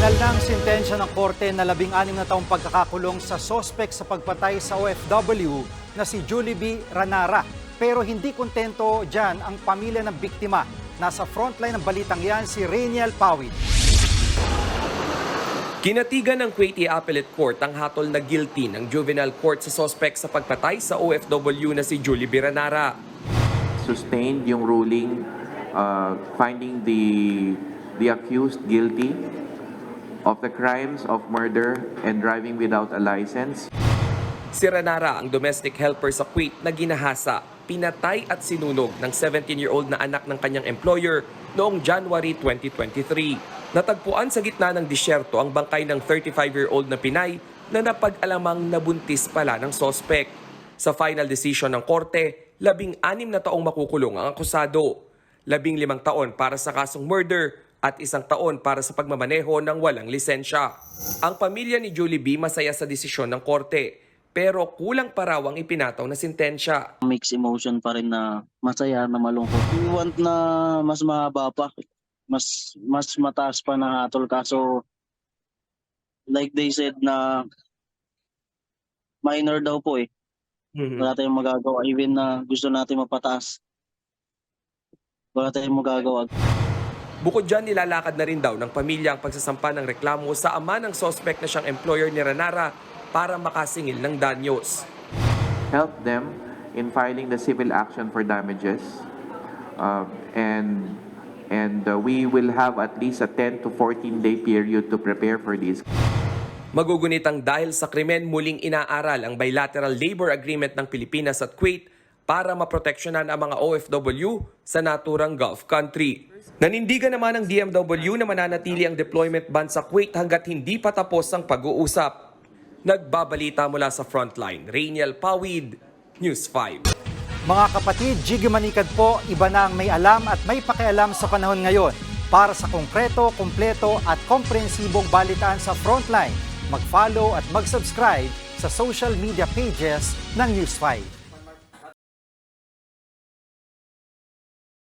Final ng sintensya ng korte na labing-anim na taong pagkakakulong sa sospek sa pagpatay sa OFW na si Julie B. Ranara. Pero hindi kontento dyan ang pamilya ng biktima. Nasa frontline ng balitang yan si Rainiel Pawit. Kinatigan ng Kuwaiti Appellate Court ang hatol na guilty ng juvenile court sa suspect sa pagpatay sa OFW na si Julie Biranara. sustained yung ruling uh, finding the the accused guilty of the crimes of murder and driving without a license. Si Ranara ang domestic helper sa Kuwait na ginahasa, pinatay at sinunog ng 17-year-old na anak ng kanyang employer noong January 2023. Natagpuan sa gitna ng disyerto ang bangkay ng 35-year-old na Pinay na napag-alamang nabuntis pala ng sospek. Sa final decision ng korte, labing-anim na taong makukulong ang akusado. Labing limang taon para sa kasong murder at isang taon para sa pagmamaneho ng walang lisensya. Ang pamilya ni Julie B masaya sa desisyon ng korte, pero kulang pa raw ang ipinataw na sintensya. mixed emotion pa rin na masaya na malungkot. We want na mas mahaba pa. Mas mas mataas pa na hatol kaso like they said na minor daw po eh. Wala tayong magagawa even na gusto natin mapataas. Wala tayong magagawa. Bukod dyan, nilalakad na rin daw ng pamilya ang pagsasampa ng reklamo sa ama ng sospek na siyang employer ni Ranara para makasingil ng danyos. Help them in filing the civil action for damages. Uh, and and uh, we will have at least a 10 to 14 day period to prepare for this. Magugunitang dahil sa krimen muling inaaral ang bilateral labor agreement ng Pilipinas at Kuwait para maproteksyonan ang mga OFW sa naturang Gulf country. Nanindigan naman ng DMW na mananatili ang deployment ban sa Kuwait hanggat hindi pa tapos ang pag-uusap. Nagbabalita mula sa frontline, Rainiel Pawid, News 5. Mga kapatid, Jiggy Manikad po, iba na ang may alam at may pakialam sa panahon ngayon. Para sa konkreto, kumpleto at komprehensibong balitaan sa Frontline, mag-follow at mag-subscribe sa social media pages ng News 5.